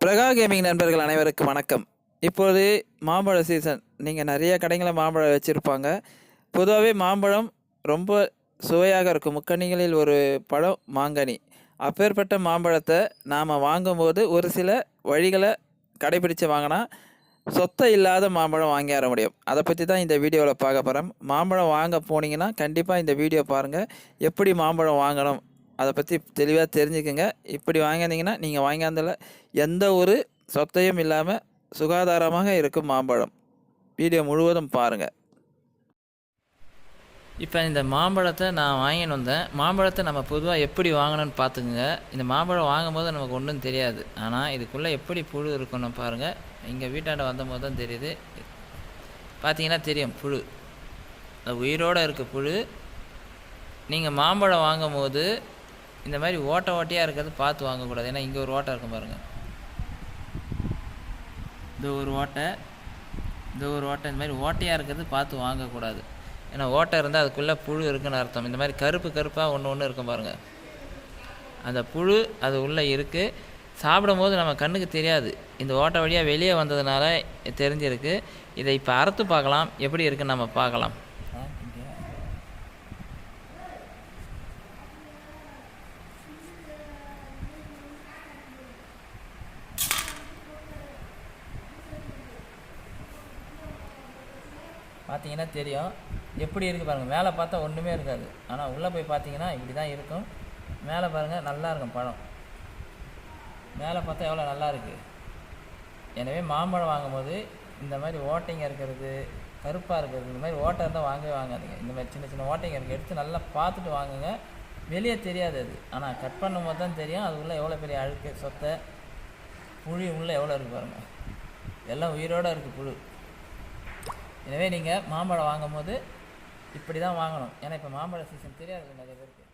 பிரகா gaming நண்பர்கள் அனைவருக்கும் வணக்கம். இப்போது மாம்பழ சீசன் நீங்கள் நிறைய கடைகளில் மாம்பழம் வச்சுருப்பாங்க. பொதுவாகவே மாம்பழம் ரொம்ப சுவையாக இருக்கும். முக்கணிகளில் ஒரு பழம் மாங்கனி. அப்பேற்பட்ட மாம்பழத்தை நாம் வாங்கும்போது ஒரு சில வழிகளை கடைபிடித்து வாங்கினா சொத்தை இல்லாத மாம்பழம் வாங்கி வர முடியும். அதை பற்றி தான் இந்த வீடியோவில் பார்க்க போகிறோம் மாம்பழம் வாங்க போனீங்கன்னா கண்டிப்பாக இந்த வீடியோ பாருங்கள் எப்படி மாம்பழம் வாங்கணும்? அதை பற்றி தெளிவாக தெரிஞ்சுக்கோங்க. இப்படி வாங்கியிருந்தீங்கன்னா நீங்கள் வாங்கியாந்தல எந்த ஒரு சொத்தையும் இல்லாமல் சுகாதாரமாக இருக்கும் மாம்பழம். வீடியோ முழுவதும் பாருங்கள் இப்போ இந்த மாம்பழத்தை நான் வாங்கின்னு வந்தேன். மாம்பழத்தை நம்ம பொதுவாக எப்படி வாங்கணும்னு பார்த்துக்குங்க. இந்த மாம்பழம் வாங்கும்போது நமக்கு ஒன்றும் தெரியாது. ஆனால் இதுக்குள்ளே எப்படி புழு இருக்கணும் பாருங்கள் எங்கள் வீட்டாண்ட வந்தபோது தான் தெரியுது. பார்த்தீங்கன்னா தெரியும் புழு. அது உயிரோடு இருக்க புழு. நீங்கள் மாம்பழம் வாங்கும்போது இந்த மாதிரி ஓட்டை ஓட்டையாக இருக்கிறது பார்த்து வாங்கக்கூடாது. ஏன்னா இங்கே ஒரு ஓட்டை இருக்கும் பாருங்கள் இந்த ஒரு ஓட்டை இந்த ஒரு ஓட்டை இந்த மாதிரி ஓட்டையாக இருக்கிறது பார்த்து வாங்கக்கூடாது. ஏன்னா ஓட்டை இருந்தால் அதுக்குள்ளே புழு இருக்குன்னு அர்த்தம். இந்த மாதிரி கருப்பு கருப்பாக ஒன்று ஒன்று இருக்கும் பாருங்கள் அந்த புழு அது உள்ளே இருக்குது சாப்பிடும் போது நம்ம கண்ணுக்கு தெரியாது. இந்த ஓட்டை வழியாக வெளியே வந்ததுனால தெரிஞ்சிருக்கு. இதை இப்போ அறுத்து பார்க்கலாம். எப்படி இருக்குன்னு நம்ம பார்க்கலாம். பார்த்தீங்கன்னா தெரியும். எப்படி இருக்குது பாருங்கள் மேலே பார்த்தா ஒன்றுமே இருக்காது. ஆனால் உள்ளே போய் பார்த்தீங்கன்னா இப்படி தான் இருக்கும். மேலே பாருங்கள் நல்லா இருக்கும் பழம் மேலே பார்த்தா எவ்வளோ நல்லா இருக்குது எனவே மாம்பழம் வாங்கும்போது இந்த மாதிரி ஓட்டைங்க இருக்கிறது கருப்பாக இருக்கிறது இந்த மாதிரி ஓட்டை இருந்தால் வாங்கவே வாங்காதீங்க. இந்த மாதிரி சின்ன சின்ன ஓட்டைங்க இருக்குது எடுத்து நல்லா பார்த்துட்டு வாங்குங்க. வெளியே தெரியாது அது. ஆனால் கட் பண்ணும்போது தான் தெரியும். அதுக்குள்ளே எவ்வளோ பெரிய அழுக்கு சொத்தை புழி உள்ளே எவ்வளோ இருக்குது பாருங்கள் எல்லாம் உயிரோடு இருக்குது புழு. எனவே நீங்கள் மாம்பழம் வாங்கும்போது இப்படி தான் வாங்கணும். ஏன்னா இப்போ மாம்பழ சீசன் தெரியாது நிறைய பேருக்கு.